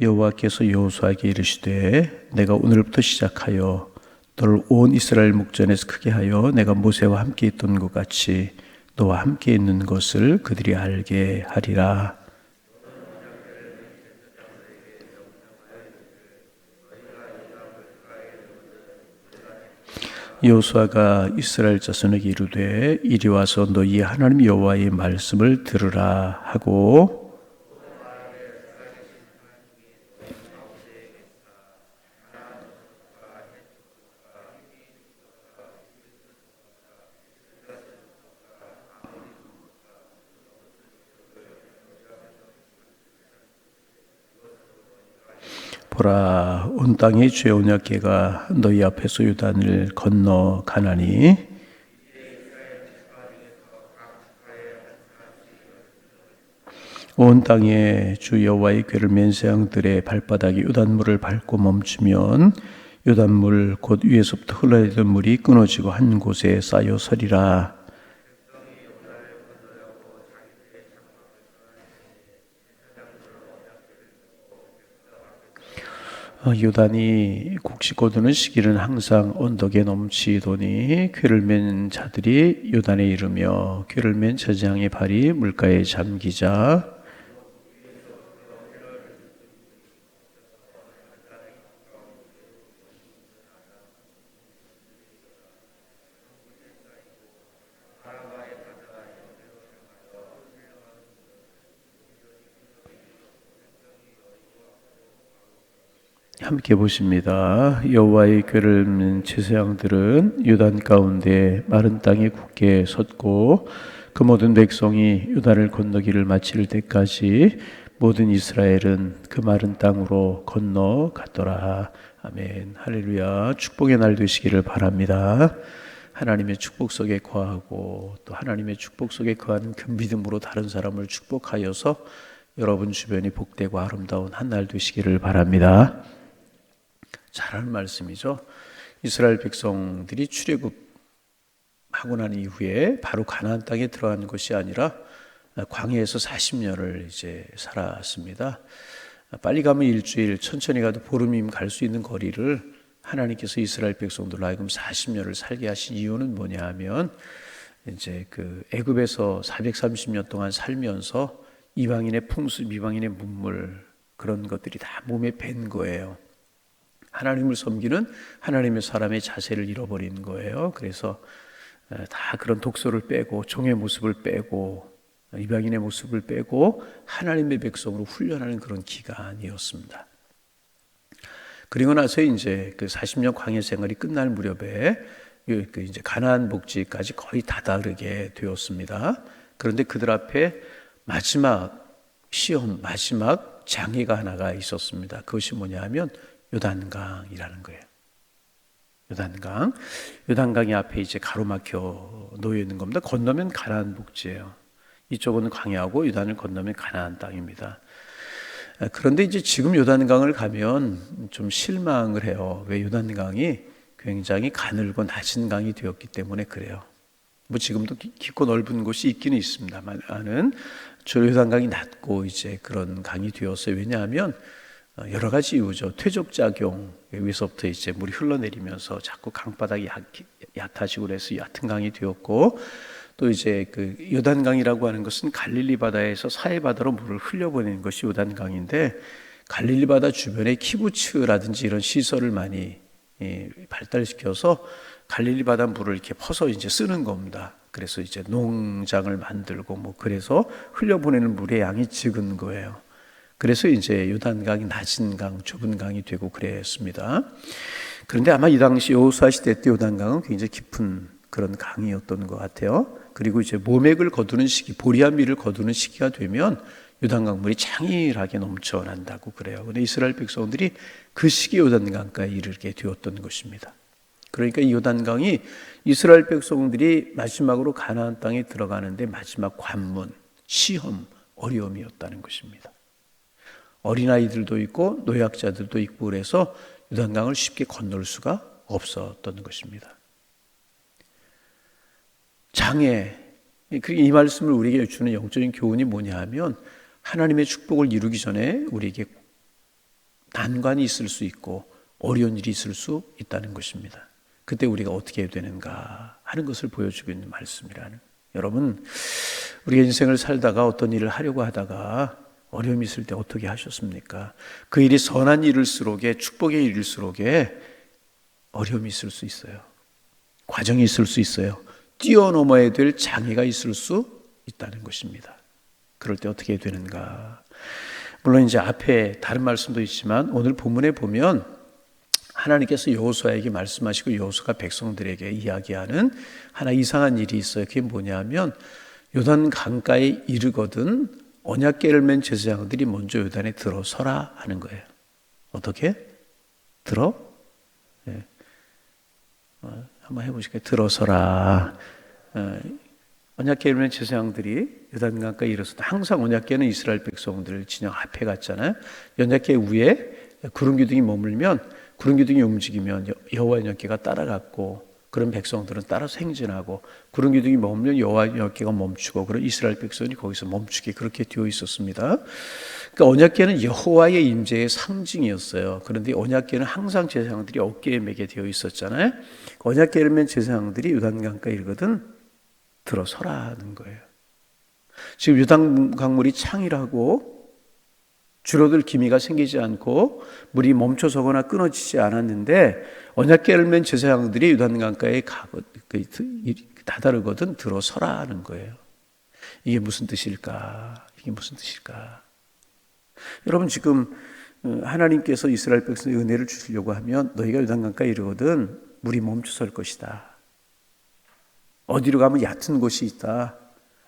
여호와께서 여호수아에게 이르시되 내가 오늘부터 시작하여 너를 온 이스라엘 목전에서 크게 하여 내가 모세와 함께 있던 것 같이 너와 함께 있는 것을 그들이 알게 하리라. 여호수아가 이스라엘 자손에게 이르되 이리 와서 너희 하나님 여호와의 말씀을 들으라 하고 보라 온 땅의 죄 언약궤가 너희 앞에서 요단을 건너 가나니? 온 땅에 주 여호와의 궤를 맨 세양들의 발바닥이 요단물을 밟고 멈추면 요단물 곧 위에서부터 흘러내던 물이 끊어지고 한 곳에 쌓여 서리라 요단이 곡식 거두는 시기는 항상 언덕에 넘치더니 쾌를 맨 자들이 요단에 이르며 쾌를 맨 저장의 발이 물가에 잠기자 함께 보십니다. 여호와의 궤를 민 제사장들은 유단 가운데 마른 땅에 굳게 섰고 그 모든 백성이 유단을 건너기를 마칠 때까지 모든 이스라엘은 그 마른 땅으로 건너갔더라. 아멘. 할렐루야. 축복의 날 되시기를 바랍니다. 하나님의 축복 속에 거하고 또 하나님의 축복 속에 거하는 그 믿음으로 다른 사람을 축복하여서 여러분 주변이 복되고 아름다운 한 날 되시기를 바랍니다. 잘하는 말씀이죠. 이스라엘 백성들이 출애굽하고 난 이후에 바로 가나안 땅에 들어간 것이 아니라 광야에서 40년을 이제 살았습니다. 빨리 가면 일주일, 천천히 가도 보름이면 갈 수 있는 거리를 하나님께서 이스라엘 백성들로 하여금 40년을 살게 하신 이유는 뭐냐 하면 이제 그 애굽에서 430년 동안 살면서 이방인의 풍습, 이방인의 문물 그런 것들이 다 몸에 밴 거예요. 하나님을 섬기는 하나님의 사람의 자세를 잃어버리는 거예요. 그래서 다 그런 독소를 빼고 종의 모습을 빼고 이방인의 모습을 빼고 하나님의 백성으로 훈련하는 그런 기간이었습니다. 그리고 나서 이제 그 40년 광야 생활이 끝날 무렵에 그 이제 가나안 복지까지 거의 다다르게 되었습니다. 그런데 그들 앞에 마지막 시험, 마지막 장애가 하나가 있었습니다. 그것이 뭐냐면 요단강이라는 거예요. 요단강. 요단강이 앞에 이제 가로막혀 놓여 있는 겁니다. 건너면 가나안 복지예요. 이쪽은 광야고 요단을 건너면 가나안 땅입니다. 그런데 이제 지금 요단강을 가면 좀 실망을 해요. 왜 요단강이 굉장히 가늘고 낮은 강이 되었기 때문에 그래요. 뭐 지금도 깊고 넓은 곳이 있기는 있습니다만은 요단강이 낮고 이제 그런 강이 되었어요. 왜냐하면 어, 여러 가지 이유죠. 퇴적 작용 위서부터 이제 물이 흘러내리면서 자꾸 강바닥이 얕, 얕아지고 그래서 얕은 강이 되었고 또 이제 그 요단강이라고 하는 것은 갈릴리 바다에서 사해 바다로 물을 흘려보내는 것이 요단강인데 갈릴리 바다 주변에 키부츠라든지 이런 시설을 많이 예, 발달시켜서 갈릴리 바다 물을 이렇게 퍼서 이제 쓰는 겁니다. 그래서 이제 농장을 만들고 뭐 그래서 흘려보내는 물의 양이 적은 거예요. 그래서 이제 요단강이 낮은 강, 좁은 강이 되고 그랬습니다. 그런데 아마 이 당시 여호수아 시대 때 요단강은 굉장히 깊은 그런 강이었던 것 같아요. 그리고 이제 모맥을 거두는 시기, 보리아미를 거두는 시기가 되면 요단강 물이 창일하게 넘쳐난다고 그래요. 근데 이스라엘 백성들이 그 시기 요단강까지 이르게 되었던 것입니다. 그러니까 이 요단강이 이스라엘 백성들이 마지막으로 가나안 땅에 들어가는데 마지막 관문, 시험, 어려움이었다는 것입니다. 어린아이들도 있고 노약자들도 있고 그래서 요단강을 쉽게 건널 수가 없었던 것입니다. 장애, 이 말씀을 우리에게 주는 영적인 교훈이 뭐냐 하면 하나님의 축복을 이루기 전에 우리에게 난관이 있을 수 있고 어려운 일이 있을 수 있다는 것입니다. 그때 우리가 어떻게 해야 되는가 하는 것을 보여주고 있는 말씀이라는. 여러분, 우리가 인생을 살다가 어떤 일을 하려고 하다가 어려움이 있을 때 어떻게 하셨습니까? 그 일이 선한 일일수록에 축복의 일일수록에 어려움이 있을 수 있어요. 과정이 있을 수 있어요. 뛰어넘어야 될 장애가 있을 수 있다는 것입니다. 그럴 때 어떻게 되는가? 물론 이제 앞에 다른 말씀도 있지만 오늘 본문에 보면 하나님께서 여호수아에게 말씀하시고 여호수아가 백성들에게 이야기하는 하나 이상한 일이 있어요. 그게 뭐냐면 요단 강가에 이르거든 언약궤를 맨 제사장들이 먼저 요단에 들어서라 하는 거예요. 어떻게? 들어? 네. 어, 한번 해보실까요? 들어서라. 어, 언약궤를 맨 제사장들이 요단강가에 이르서 항상 언약궤는 이스라엘 백성들 진영 앞에 갔잖아요. 언약궤 위에 구름 기둥이 머물면 구름 기둥이 움직이면 여호와 언약궤가 따라갔고 그런 백성들은 따라서 행진하고 구름 기둥이 머물면 여호와 언약궤가 멈추고 그런 이스라엘 백성이 거기서 멈추게 그렇게 되어 있었습니다. 그러니까 언약궤는 여호와의 임재의 상징이었어요. 그런데 언약궤는 항상 제사장들이 어깨에 매게 되어 있었잖아요. 언약궤를 맨 제사장들이 유단강가에 이르거든 들어서라는 거예요. 지금 유단 강물이 창이라고 줄어들 기미가 생기지 않고 물이 멈춰서거나 끊어지지 않았는데 언약궤를 맨 제사장들이 유단강가에 가거 그, 다다르거든 들어서라는 거예요. 이게 무슨 뜻일까? 이게 무슨 뜻일까? 여러분 지금 어, 하나님께서 이스라엘 백성에 은혜를 주시려고 하면 너희가 유단강가에 이르거든 물이 멈춰설 것이다. 어디로 가면 얕은 곳이 있다.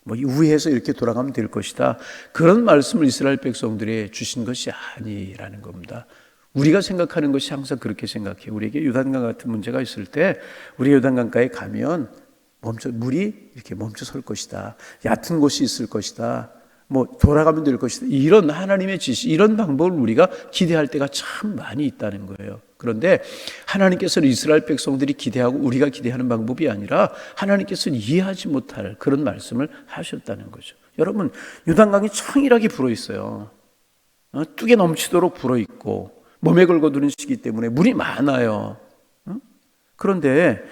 뭐 우회해서 이렇게 돌아가면 될 것이다. 그런 말씀을 이스라엘 백성들이 주신 것이 아니라는 겁니다. 우리가 생각하는 것이 항상 그렇게 생각해요. 우리에게 유단강 같은 문제가 있을 때 우리 유단강가에 가면 멈춰 물이 이렇게 멈춰 설 것이다. 얕은 곳이 있을 것이다. 뭐 돌아가면 될 것이다. 이런 하나님의 지시, 이런 방법을 우리가 기대할 때가 참 많이 있다는 거예요. 그런데 하나님께서는 이스라엘 백성들이 기대하고 우리가 기대하는 방법이 아니라 하나님께서는 이해하지 못할 그런 말씀을 하셨다는 거죠. 여러분, 유단강이 청일하게 불어 있어요. 어? 뚝에 넘치도록 불어 있고 몸에 걸거두는 시기 때문에 물이 많아요. 어? 그런데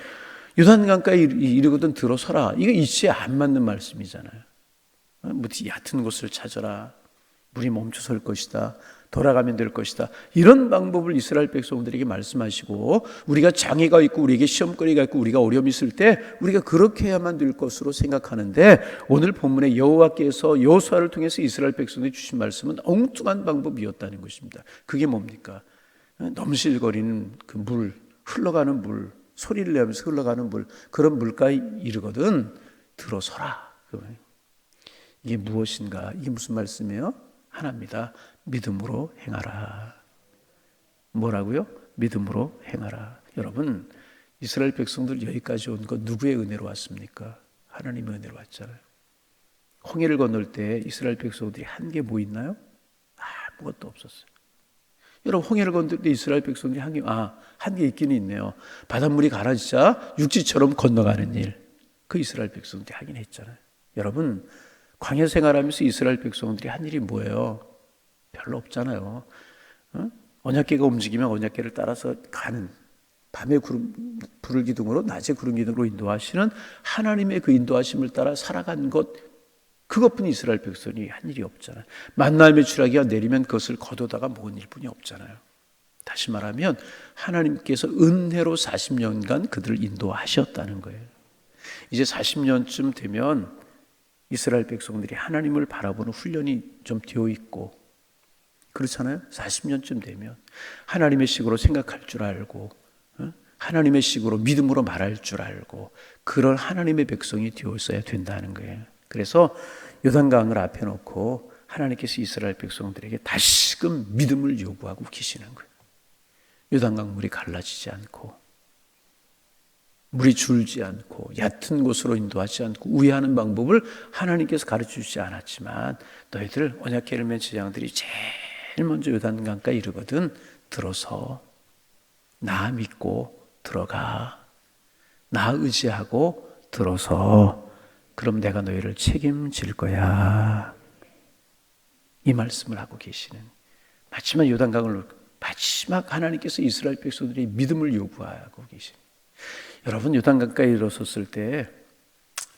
유단강가에 이르거든 들어서라. 이거 이치에 안 맞는 말씀이잖아요. 뭐 얕은 곳을 찾아라. 물이 멈춰설 것이다. 돌아가면 될 것이다. 이런 방법을 이스라엘 백성들에게 말씀하시고 우리가 장애가 있고 우리에게 시험거리가 있고 우리가 어려움이 있을 때 우리가 그렇게 해야만 될 것으로 생각하는데 오늘 본문에 여호와께서 여호수아를 통해서 이스라엘 백성에게 주신 말씀은 엉뚱한 방법이었다는 것입니다. 그게 뭡니까? 넘실거리는 그 물, 흘러가는 물, 소리를 내면서 흘러가는 물, 그런 물가에 이르거든 들어서라. 이게 무엇인가? 이게 무슨 말씀이에요? 하나입니다. 믿음으로 행하라. 뭐라고요? 믿음으로 행하라. 여러분, 이스라엘 백성들 여기까지 온건 누구의 은혜로 왔습니까? 하나님의 은혜로 왔잖아요. 홍해를 건널 때 이스라엘 백성들이 한 게 뭐 있나요? 아무것도 없었어요. 여러분, 홍해를 건널 때 이스라엘 백성들이 한 게, 아, 한 게 있기는 있네요. 바닷물이 가라지자 육지처럼 건너가는 일. 그 이스라엘 백성들이 하긴 했잖아요. 여러분, 광야 생활하면서 이스라엘 백성들이 한 일이 뭐예요? 별로 없잖아요. 어? 언약계가 움직이면 언약계를 따라서 가는 밤에 구름, 불을 기둥으로 낮에 구름 기둥으로 인도하시는 하나님의 그 인도하심을 따라 살아간 것 그것뿐 이스라엘 백성이 한 일이 없잖아요. 만남의 추락이가 내리면 그것을 거두다가 먹은 일뿐이 없잖아요. 다시 말하면 하나님께서 은혜로 40년간 그들을 인도하셨다는 거예요. 이제 40년쯤 되면 이스라엘 백성들이 하나님을 바라보는 훈련이 좀 되어 있고 그렇잖아요. 40년쯤 되면 하나님의 식으로 생각할 줄 알고 어? 하나님의 식으로 믿음으로 말할 줄 알고 그런 하나님의 백성이 되었어야 된다는 거예요. 그래서 요단강을 앞에 놓고 하나님께서 이스라엘 백성들에게 다시금 믿음을 요구하고 계시는 거예요. 요단강 물이 갈라지지 않고 물이 줄지 않고 얕은 곳으로 인도하지 않고 우회하는 방법을 하나님께서 가르쳐 주지 않았지만 너희들 언약궤를 맨 제장들이 제일 먼저 요단강가에 이르거든 들어서 나 믿고 들어가 나 의지하고 들어서 그럼 내가 너희를 책임질 거야 이 말씀을 하고 계시는 마지막 요단강을 마지막 하나님께서 이스라엘 백성들의 믿음을 요구하고 계신. 여러분 요단 가까이 들어섰을 때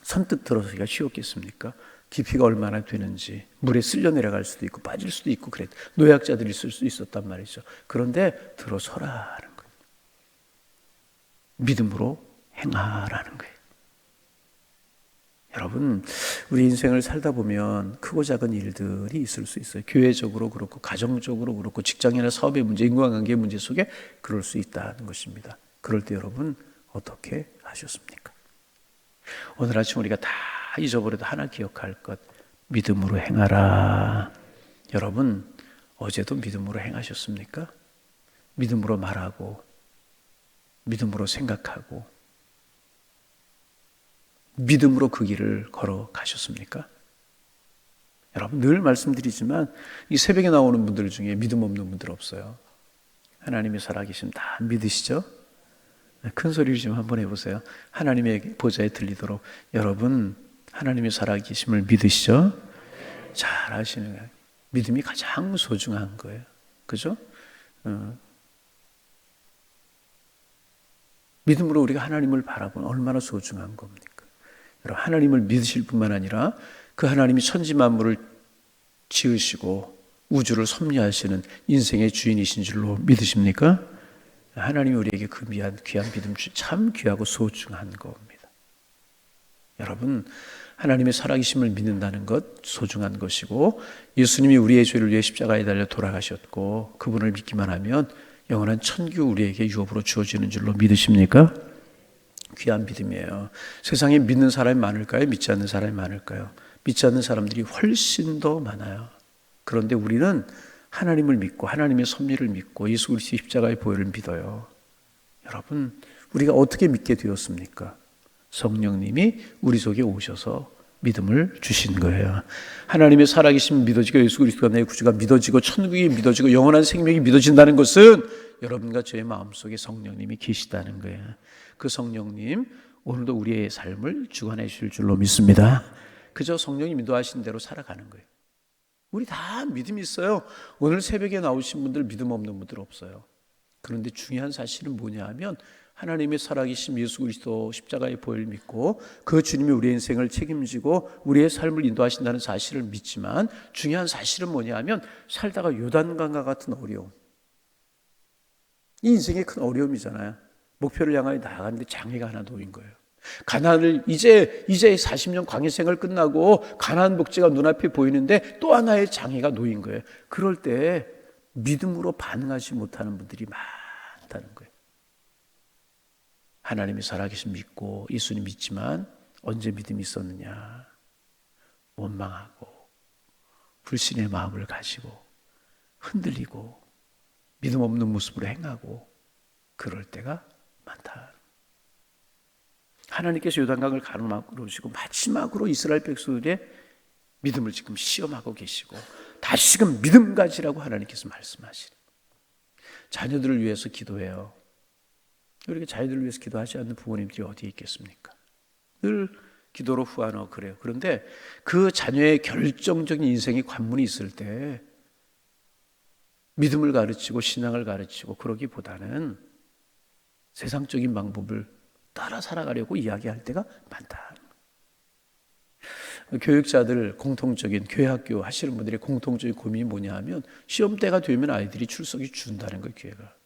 선뜻 들어서기가 쉬웠겠습니까? 깊이가 얼마나 되는지 물에 쓸려 내려갈 수도 있고 빠질 수도 있고 그랬 노약자들이 있을 수 있었단 말이죠. 그런데 들어서라는 거예요. 믿음으로 행하라는 거예요. 여러분, 우리 인생을 살다 보면 크고 작은 일들이 있을 수 있어요. 교회적으로 그렇고, 가정적으로 그렇고, 직장이나 사업의 문제, 인간관계의 문제 속에 그럴 수 있다는 것입니다. 그럴 때 여러분, 어떻게 하셨습니까? 오늘 아침 우리가 다 잊어버려도 하나 기억할 것, 믿음으로 행하라. 여러분, 어제도 믿음으로 행하셨습니까? 믿음으로 말하고, 믿음으로 생각하고, 믿음으로 그 길을 걸어 가셨습니까? 여러분 늘 말씀드리지만 이 새벽에 나오는 분들 중에 믿음 없는 분들 없어요. 하나님의 살아계심 다 믿으시죠? 네, 큰 소리를 좀 한번 해보세요. 하나님의 보좌에 들리도록 여러분 하나님의 살아계심을 믿으시죠? 잘 아시는 거예요. 믿음이 가장 소중한 거예요. 그죠? 어. 믿음으로 우리가 하나님을 바라보면 얼마나 소중한 겁니까? 여러분, 하나님을 믿으실 뿐만 아니라 그 하나님이 천지 만물을 지으시고 우주를 섭리하시는 인생의 주인이신 줄로 믿으십니까? 하나님이 우리에게 그 귀한, 귀한 믿음 참 귀하고 소중한 겁니다. 여러분, 하나님의 살아계심을 믿는다는 것 소중한 것이고 예수님이 우리의 죄를 위해 십자가에 달려 돌아가셨고 그분을 믿기만 하면 영원한 천규 우리에게 유업으로 주어지는 줄로 믿으십니까? 귀한 믿음이에요. 세상에 믿는 사람이 많을까요? 믿지 않는 사람이 많을까요? 믿지 않는 사람들이 훨씬 더 많아요. 그런데 우리는 하나님을 믿고 하나님의 섭리를 믿고 예수 그리스도의 십자가의 보혈을 믿어요. 여러분, 우리가 어떻게 믿게 되었습니까? 성령님이 우리 속에 오셔서 믿음을 주신 거예요. 하나님의 살아계심 믿어지고 예수 그리스도가 내 구주가 믿어지고 천국이 믿어지고 영원한 생명이 믿어진다는 것은 여러분과 저의 마음속에 성령님이 계시다는 거예요. 그 성령님 오늘도 우리의 삶을 주관해 주실 줄로 믿습니다. 그저 성령이 인도하신 대로 살아가는 거예요. 우리 다 믿음이 있어요. 오늘 새벽에 나오신 분들 믿음 없는 분들 없어요. 그런데 중요한 사실은 뭐냐 하면 하나님의 살아계신 예수 그리스도 십자가의 보혈 믿고 그 주님이 우리의 인생을 책임지고 우리의 삶을 인도하신다는 사실을 믿지만 중요한 사실은 뭐냐 하면 살다가 요단강과 같은 어려움. 이 인생의 큰 어려움이잖아요. 목표를 향하여 나아가는데 장애가 하나 놓인 거예요. 가난을 이제 이제 40년 광야 생활 끝나고 가난 복지가 눈앞에 보이는데 또 하나의 장애가 놓인 거예요. 그럴 때 믿음으로 반응하지 못하는 분들이 많다는 거예요. 하나님이 살아계신 믿고 예수님 믿지만 언제 믿음이 있었느냐? 원망하고 불신의 마음을 가지고 흔들리고 믿음 없는 모습으로 행하고 그럴 때가 많다. 하나님께서 요단강을 가로막으시고 마지막으로 이스라엘 백성들의 믿음을 지금 시험하고 계시고 다시금 믿음 가지라고 하나님께서 말씀하시는 자녀들을 위해서 기도해요. 우리가 자녀들을 위해서 기도하지 않는 부모님들이 어디에 있겠습니까? 늘 기도로 후하노 그래요. 그런데 그 자녀의 결정적인 인생의 관문이 있을 때 믿음을 가르치고 신앙을 가르치고 그러기보다는 세상적인 방법을 따라 살아가려고 이야기할 때가 많다. 교육자들 공통적인 교회 학교 하시는 분들의 공통적인 고민이 뭐냐 하면 시험 때가 되면 아이들이 출석이 준다는 거예요, 교회가.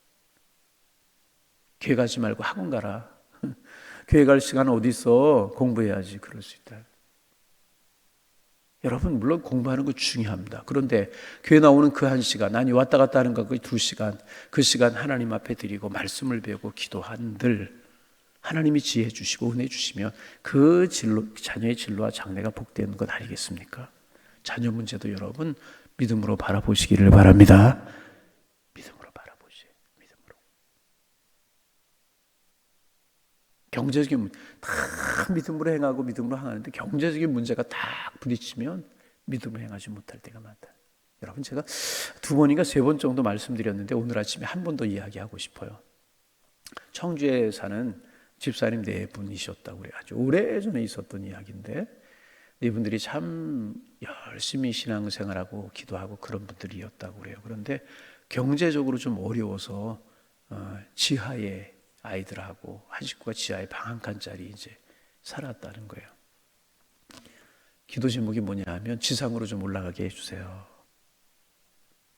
교회 가지 말고 학원 가라. 교회 갈 시간 어디 있어? 공부해야지. 그럴 수 있다. 여러분 물론 공부하는 거 중요합니다. 그런데 교회 나오는 그 한 시간, 아니 왔다 갔다 하는 거 그 두 시간, 그 시간 하나님 앞에 드리고 말씀을 배우고 기도한들 하나님이 지혜 주시고 은혜 주시면 그 진로 자녀의 진로와 장래가 복되는 것 아니겠습니까? 자녀 문제도 여러분 믿음으로 바라보시기를 바랍니다. 믿음으로 바라보시. 믿음으로. 경제적인 문, 다 믿음으로 행하고 믿음으로 행하는데 경제적인 문제가 딱 부딪히면 믿음으로 행하지 못할 때가 많다. 여러분 제가 두 번인가 세 번 정도 말씀드렸는데 오늘 아침에 한 번 더 이야기하고 싶어요. 청주에 사는 집사님 네 분이셨다고 그래요. 아주 오래전에 있었던 이야기인데 이분들이 참 열심히 신앙생활하고 기도하고 그런 분들이었다고 그래요. 그런데 경제적으로 좀 어려워서 어, 지하에 아이들하고 한 식구가 지하에 방 한 칸짜리 이제 살았다는 거예요. 기도 제목이 뭐냐 하면 지상으로 좀 올라가게 해주세요.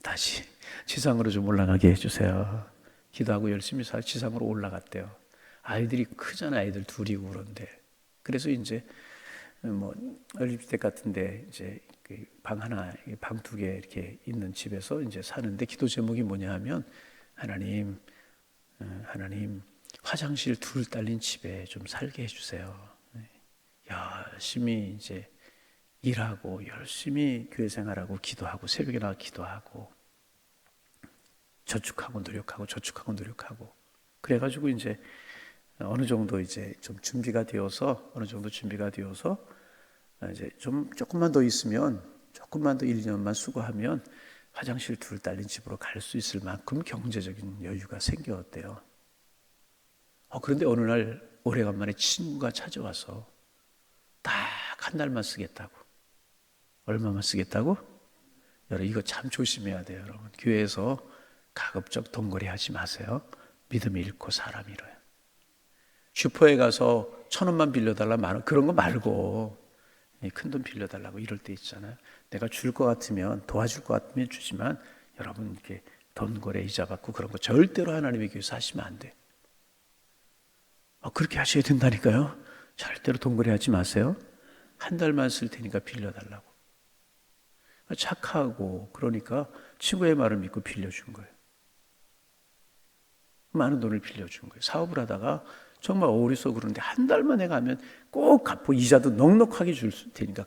다시 지상으로 좀 올라가게 해주세요. 기도하고 열심히 살 지상으로 올라갔대요. 아이들이 크잖아 아이들 둘이고 그런데 그래서 이제 뭐 어린이집 같은데 이제 그방 하나 방 두 개 이렇게 있는 집에서 이제 사는데 기도 제목이 뭐냐 하면 하나님 어, 하나님 화장실 둘 딸린 집에 좀 살게 해주세요. 네. 열심히 이제 일하고 열심히 교회 생활하고 기도하고 새벽에 나가 기도하고 저축하고 노력하고 저축하고 노력하고 그래가지고 이제 어느 정도 이제 좀 준비가 되어서 어느 정도 준비가 되어서 이제 좀 조금만 더 있으면 조금만 더 1년만 수고하면 화장실 둘 딸린 집으로 갈 수 있을 만큼 경제적인 여유가 생겼대요. 어, 그런데 어느 날 오래간만에 친구가 찾아와서 딱 한 달만 쓰겠다고. 얼마만 쓰겠다고? 여러분, 이거 참 조심해야 돼요, 여러분. 교회에서 가급적 돈거리 하지 마세요. 믿음 잃고 사람 잃어요. 슈퍼에 가서 천 원만 빌려달라 만 원, 그런 거 말고 큰 돈 빌려달라고 이럴 때 있잖아요. 내가 줄 것 같으면 도와줄 것 같으면 주지만 여러분 이렇게 돈 거래 이자 받고 그런 거 절대로 하나님의 교회에서 하시면 안 돼. 어, 그렇게 하셔야 된다니까요. 절대로 돈 거래 하지 마세요. 한 달만 쓸 테니까 빌려달라고. 착하고 그러니까 친구의 말을 믿고 빌려준 거예요. 많은 돈을 빌려준 거예요. 사업을 하다가 정말 어리서 그런데 한 달만 에 가면 꼭 갚고 이자도 넉넉하게 줄 테니까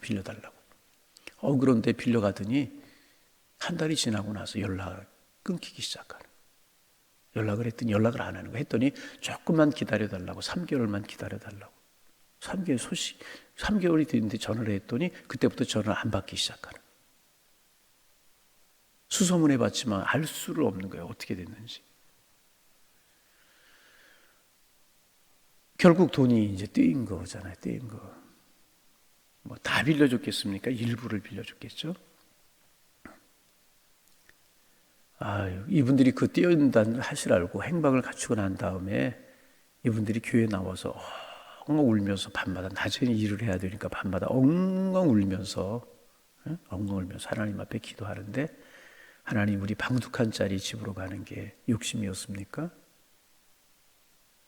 빌려달라고. 어 그런데 빌려가더니 한 달이 지나고 나서 연락 끊기기 시작하는. 연락을 했더니 연락을 안 하는 거 했더니 조금만 기다려달라고 3개월만 기다려달라고. 3개월 소식 3개월이 됐는데 전화를 했더니 그때부터 전화를 안 받기 시작하는. 수소문해 봤지만 알 수를 없는 거예요. 어떻게 됐는지. 결국 돈이 이제 떼인 거잖아요. 떼인 거. 뭐 다 빌려줬겠습니까? 일부를 빌려줬겠죠. 아, 이분들이 그 떼어낸다는 사실 알고 행방을 갖추고 난 다음에 이분들이 교회 나와서 엉엉 울면서 밤마다 낮에는 일을 해야 되니까 밤마다 엉엉 울면서 엉엉 울면서 하나님 앞에 기도하는데 하나님 우리 방둑한 짜리 집으로 가는 게 욕심이었습니까?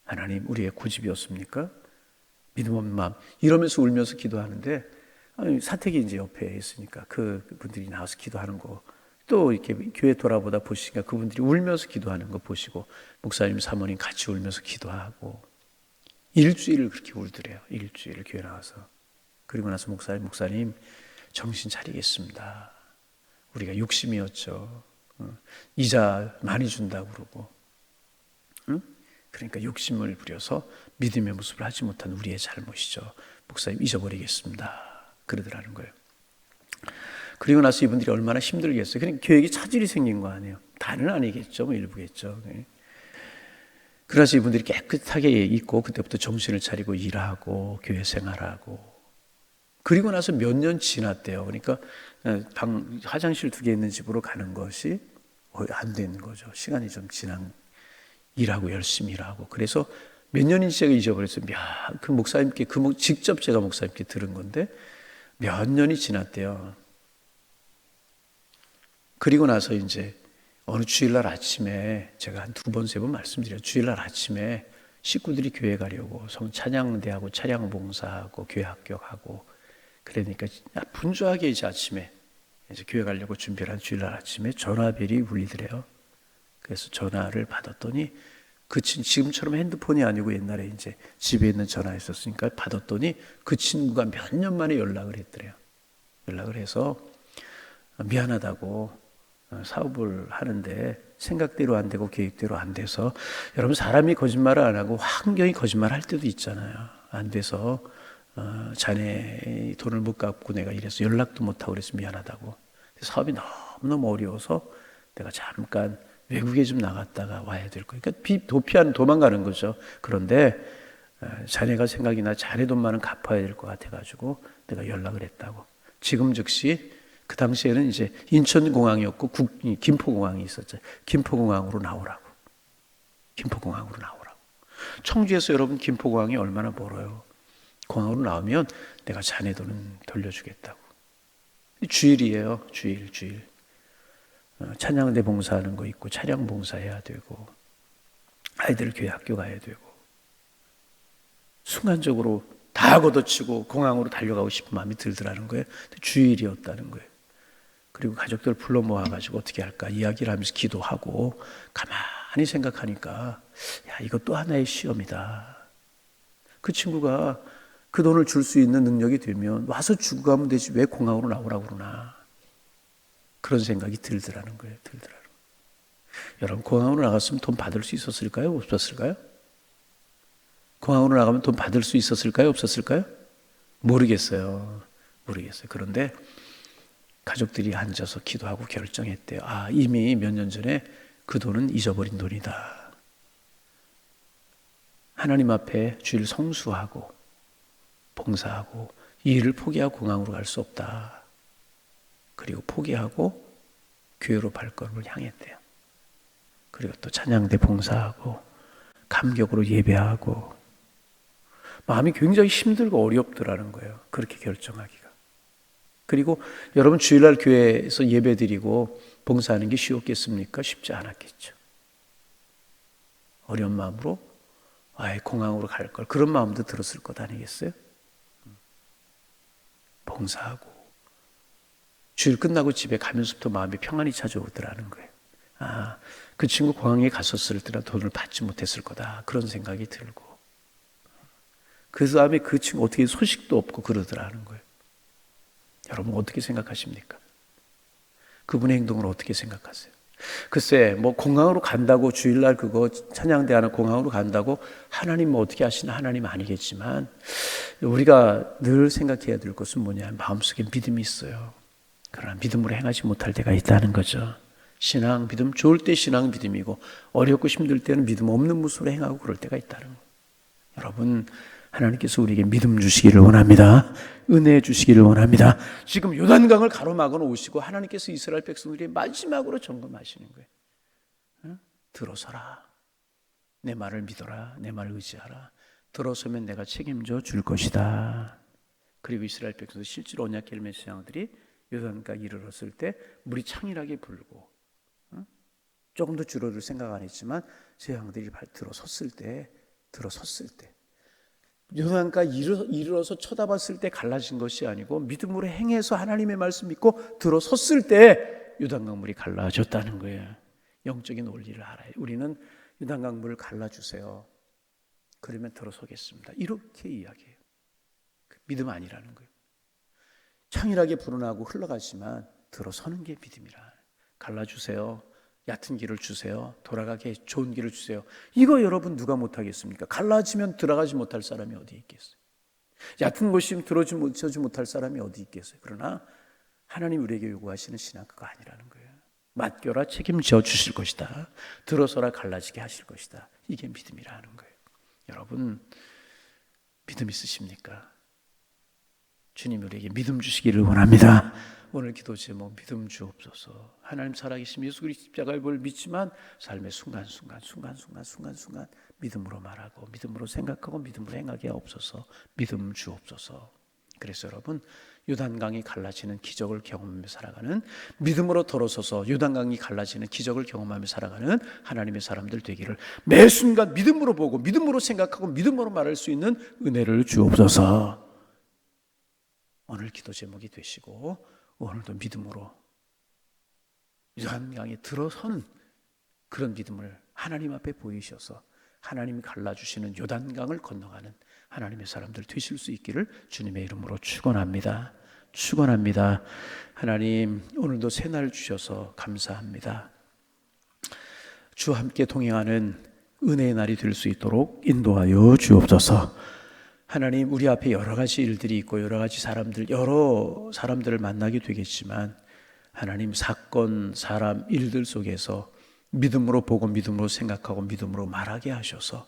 하나님 우리의 고집이었습니까? 믿음 없는 마음 이러면서 울면서 기도하는데 아니, 사택이 이제 옆에 있으니까 그 분들이 나와서 기도하는 거 또 이렇게 교회 돌아보다 보시니까 그분들이 울면서 기도하는 거 보시고 목사님 사모님 같이 울면서 기도하고 일주일을 그렇게 울더래요. 일주일을 교회 나와서 그리고 나서 목사님 목사님 정신 차리겠습니다. 우리가 욕심이었죠. 어, 이자 많이 준다고 그러고 응? 그러니까 욕심을 부려서 믿음의 모습을 하지 못한 우리의 잘못이죠. 목사님 잊어버리겠습니다. 그러더라는 거예요. 그리고 나서 이분들이 얼마나 힘들겠어요. 그러니까 교육에 차질이 생긴 거 아니에요. 다는 아니겠죠. 뭐 일부겠죠. 네. 그래서 이분들이 깨끗하게 있고 그때부터 정신을 차리고 일하고 교회 생활하고 그리고 나서 몇 년 지났대요. 그러니까 어, 방 화장실 두 개 있는 집으로 가는 것이 안 되는 거죠. 시간이 좀 지난 일하고 열심히 일하고 그래서 몇 년인지 제가 잊어버렸어요. 그 목사님께 그 목, 직접 제가 목사님께 들은 건데 몇 년이 지났대요. 그리고 나서 이제 어느 주일날 아침에 제가 한 두 번, 세 번 말씀드려요. 주일날 아침에 식구들이 교회 가려고 성 찬양대하고 차량 봉사하고 교회 합격하고 그러니까 분주하게 이제 아침에 이제 교회 가려고 준비를 한 주일날 아침에 전화벨이 울리더래요. 그래서 전화를 받았더니 그 친, 지금처럼 핸드폰이 아니고 옛날에 이제 집에 있는 전화였었으니까 받았더니 그 친구가 몇 년 만에 연락을 했더래요. 연락을 해서 미안하다고 어, 사업을 하는데 생각대로 안 되고 계획대로 안 돼서 여러분 사람이 거짓말을 안 하고 환경이 거짓말 할 때도 있잖아요. 안 돼서 어, 자네 돈을 못 갚고 내가 이래서 연락도 못 하고 그래서 미안하다고. 사업이 너무너무 어려워서 내가 잠깐 외국에 좀 나갔다가 와야 될 거예요. 그러니까 도피하는 도망가는 거죠. 그런데 어, 자네가 생각이 나 자네 돈만은 갚아야 될 것 같아가지고 내가 연락을 했다고. 지금 즉시 그 당시에는 이제 인천공항이었고 국, 이 김포공항이 있었죠. 김포공항으로 나오라고. 김포공항으로 나오라고. 청주에서 여러분 김포공항이 얼마나 멀어요. 공항으로 나오면 내가 자네 돈은 돌려주겠다고. 주일이에요. 주일, 주일. 어, 찬양대 봉사하는 거 있고 차량 봉사해야 되고 아이들 교회 학교 가야 되고 순간적으로 다 걷어치고 공항으로 달려가고 싶은 마음이 들더라는 거예요. 주일이었다는 거예요. 그리고 가족들 불러 모아가지고 어떻게 할까 이야기를 하면서 기도하고 가만히 생각하니까 야또 하나의 시험이다. 그 친구가 그 돈을 줄 수 있는 능력이 되면 와서 주고 가면 되지 왜 공항으로 나오라고 그러나 그런 생각이 들더라는 거예요. 들더라는. 여러분 공항으로 나갔으면 돈 받을 수 있었을까요? 없었을까요? 공항으로 나가면 돈 받을 수 있었을까요? 없었을까요? 모르겠어요. 모르겠어요. 그런데 가족들이 앉아서 기도하고 결정했대요. 아, 이미 몇 년 전에 그 돈은 잊어버린 돈이다. 하나님 앞에 주일 성수하고 봉사하고 이 일을 포기하고 공항으로 갈 수 없다. 그리고 포기하고 교회로 발걸음을 향했대요. 그리고 또 찬양대 봉사하고 감격으로 예배하고 마음이 굉장히 힘들고 어렵더라는 거예요. 그렇게 결정하기가. 그리고 여러분 주일날 교회에서 예배드리고 봉사하는 게 쉬웠겠습니까? 쉽지 않았겠죠. 어려운 마음으로 아예 공항으로 갈 걸 그런 마음도 들었을 것 아니겠어요? 봉사하고 주일 끝나고 집에 가면서부터 마음이 평안이 찾아오더라는 거예요. 아, 그 친구 공항에 갔었을 때라 돈을 받지 못했을 거다. 그런 생각이 들고. 그 다음에 그 친구 어떻게 소식도 없고 그러더라는 거예요. 여러분 어떻게 생각하십니까? 그분의 행동을 어떻게 생각하세요? 글쎄, 뭐 공항으로 간다고 주일날 그거 찬양대 하는 공항으로 간다고 하나님 뭐 어떻게 하시나 하나님 아니겠지만 우리가 늘 생각해야 될 것은 뭐냐 마음속에 믿음이 있어요. 그러나 믿음으로 행하지 못할 때가 있다는 거죠. 신앙 믿음 좋을 때 신앙 믿음이고 어렵고 힘들 때는 믿음 없는 모습으로 행하고 그럴 때가 있다는 거. 여러분 하나님께서 우리에게 믿음 주시기를 원합니다. 은혜 주시기를 원합니다. 지금 요단강을 가로막아 놓으시고 하나님께서 이스라엘 백성들이 마지막으로 점검하시는 거예요. 응? 들어서라. 내 말을 믿어라. 내 말을 의지하라. 들어서면 내가 책임져 줄 것이다. 그리고 이스라엘 백성들 실제로 언약 헬멧 제장들이 요단강 이르렀을 때 물이 창일하게 불고 응? 조금 더 줄어들 생각 안 했지만 제왕들이 들어섰을 때 들어섰을 때 요단가 이르러서 쳐다봤을 때 갈라진 것이 아니고 믿음으로 행해서 하나님의 말씀 믿고 들어섰을 때 요단 강물이 갈라졌다는 거예요. 영적인 원리를 알아요. 우리는 요단 강물을 갈라주세요. 그러면 들어서겠습니다. 이렇게 이야기해요. 그 믿음 아니라는 거예요. 창일하게 불어나고 흘러가지만 들어서는 게 믿음이라. 갈라주세요. 얕은 길을 주세요. 돌아가게 좋은 길을 주세요. 이거 여러분 누가 못하겠습니까? 갈라지면 들어가지 못할 사람이 어디 있겠어요? 얕은 곳이면 들어지 못할 사람이 어디 있겠어요? 그러나 하나님 우리에게 요구하시는 신앙 그거 아니라는 거예요. 맡겨라 책임져 주실 것이다. 들어서라 갈라지게 하실 것이다. 이게 믿음이라는 거예요. 여러분 믿음 있으십니까? 주님 우리에게 믿음 주시기를 원합니다. 오늘 기도 제목 믿음 주옵소서. 하나님 살아계신 예수 그리스도 십자가의 볼 믿지만 삶의 순간순간 순간순간 순간순간 믿음으로 말하고 믿음으로 생각하고 믿음으로 행하게 없어서 믿음 주옵소서. 그래서 여러분 요단강이 갈라지는 기적을 경험하며 살아가는 믿음으로 돌아서서 요단강이 갈라지는 기적을 경험하며 살아가는 하나님의 사람들 되기를 매 순간 믿음으로 보고 믿음으로 생각하고 믿음으로 말할 수 있는 은혜를 주옵소서. 오늘 기도 제목이 되시고 오늘도 믿음으로 요한강에 들어서는 그런 믿음을 하나님 앞에 보이셔서 하나님이 갈라주시는 요단강을 건너가는 하나님의 사람들 되실 수 있기를 주님의 이름으로 축원합니다. 축원합니다. 하나님 오늘도 새날 주셔서 감사합니다. 주와 함께 동행하는 은혜의 날이 될 수 있도록 인도하여 주옵소서. 하나님 우리 앞에 여러 가지 일들이 있고 여러 가지 사람들 여러 사람들을 만나게 되겠지만 하나님 사건 사람 일들 속에서 믿음으로 보고 믿음으로 생각하고 믿음으로 말하게 하셔서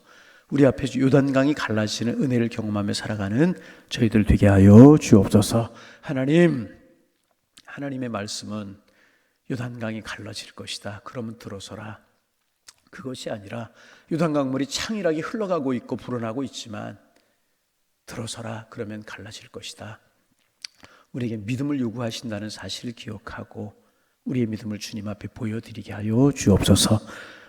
우리 앞에 요단강이 갈라지는 은혜를 경험하며 살아가는 저희들 되게 하여 주옵소서. 하나님 하나님의 말씀은 요단강이 갈라질 것이다. 그러면 들어서라. 그것이 아니라 요단강물이 창이라게 흘러가고 있고 불어나고 있지만 들어서라. 그러면 갈라질 것이다. 우리에게 믿음을 요구하신다는 사실을 기억하고 우리의 믿음을 주님 앞에 보여드리게 하여 주옵소서.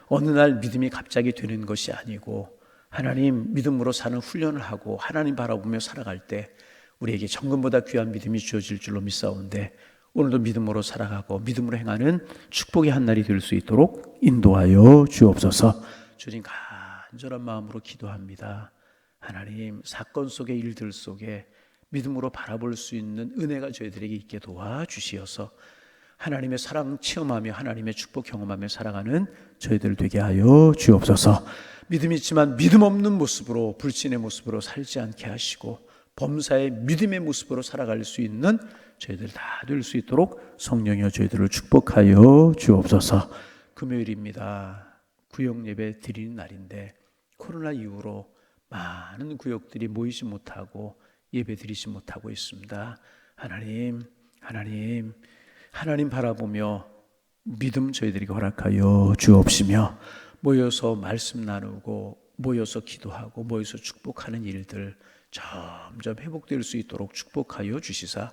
어느 날 믿음이 갑자기 되는 것이 아니고 하나님 믿음으로 사는 훈련을 하고 하나님 바라보며 살아갈 때 우리에게 정금보다 귀한 믿음이 주어질 줄로 믿사온데 오늘도 믿음으로 살아가고 믿음으로 행하는 축복의 한 날이 될 수 있도록 인도하여 주옵소서. 주님 간절한 마음으로 기도합니다. 하나님 사건 속의 일들 속에 믿음으로 바라볼 수 있는 은혜가 저희들에게 있게 도와주시어서 하나님의 사랑 체험하며 하나님의 축복 경험하며 살아가는 저희들 되게 하여 주옵소서. 믿음 있지만 믿음 없는 모습으로 불신의 모습으로 살지 않게 하시고 범사의 믿음의 모습으로 살아갈 수 있는 저희들 다 될 수 있도록 성령여 저희들을 축복하여 주옵소서. 금요일입니다. 구역 예배 드리는 날인데 코로나 이후로 많은 구역들이 모이지 못하고 예배 드리지 못하고 있습니다. 하나님, 하나님, 하나님 바라보며 믿음 저희들에게 허락하여 주옵시며 모여서 말씀 나누고 모여서 기도하고 모여서 축복하는 일들 점점 회복될 수 있도록 축복하여 주시사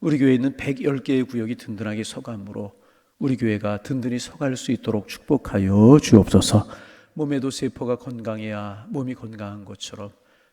우리 교회에 있는 110개의 구역이 든든하게 서감으로 우리 교회가 든든히 서갈 수 있도록 축복하여 주옵소서 몸에도 세포가 건강해야 몸이 건강한 것처럼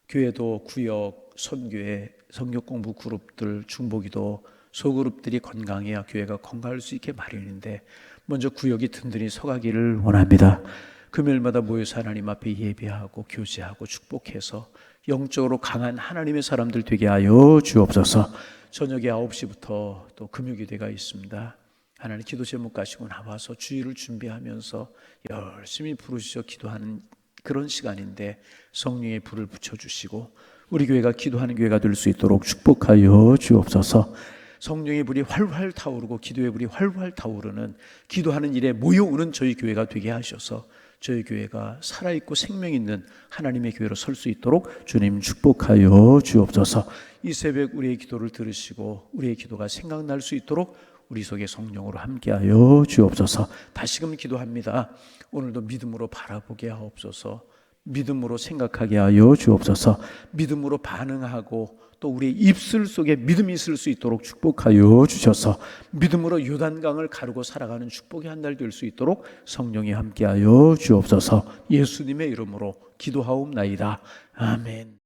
교회도 구역, 선교회, 성역 공부 그룹들, 중보기도 소그룹들이 건강해야 교회가 건강할 수 있게 마련인데 먼저 구역이 든든히 서가기를 원합니다. 금요일마다 모여서 하나님 앞에 예배하고 교제하고 축복해서 영적으로 강한 하나님의 사람들 되게 하여 주옵소서. 저녁에 9시부터 또 금요기대가 있습니다. 하나님 기도 제목 가시고 나와서 주의를 준비하면서 열심히 부르시어 기도하는 그런 시간인데 성령의 불을 붙여주시고 우리 교회가 기도하는 교회가 될 수 있도록 축복하여 주옵소서. 성령의 불이 활활 타오르고 기도의 불이 활활 타오르는 기도하는 일에 모여오는 저희 교회가 되게 하셔서 저희 교회가 살아있고 생명 있는 하나님의 교회로 설 수 있도록 주님 축복하여 주옵소서. 이 새벽 우리의 기도를 들으시고 우리의 기도가 생각날 수 있도록 우리 속에 성령으로 함께하여 주옵소서. 다시금 기도합니다. 오늘도 믿음으로 바라보게 하옵소서. 믿음으로 생각하게 하여 주옵소서. 믿음으로 반응하고 또 우리의 입술 속에 믿음이 있을 수 있도록 축복하여 주셔서 믿음으로 요단강을 가르고 살아가는 축복의 한 날 될 수 있도록 성령이 함께하여 주옵소서. 예수님의 이름으로 기도하옵나이다. 아멘.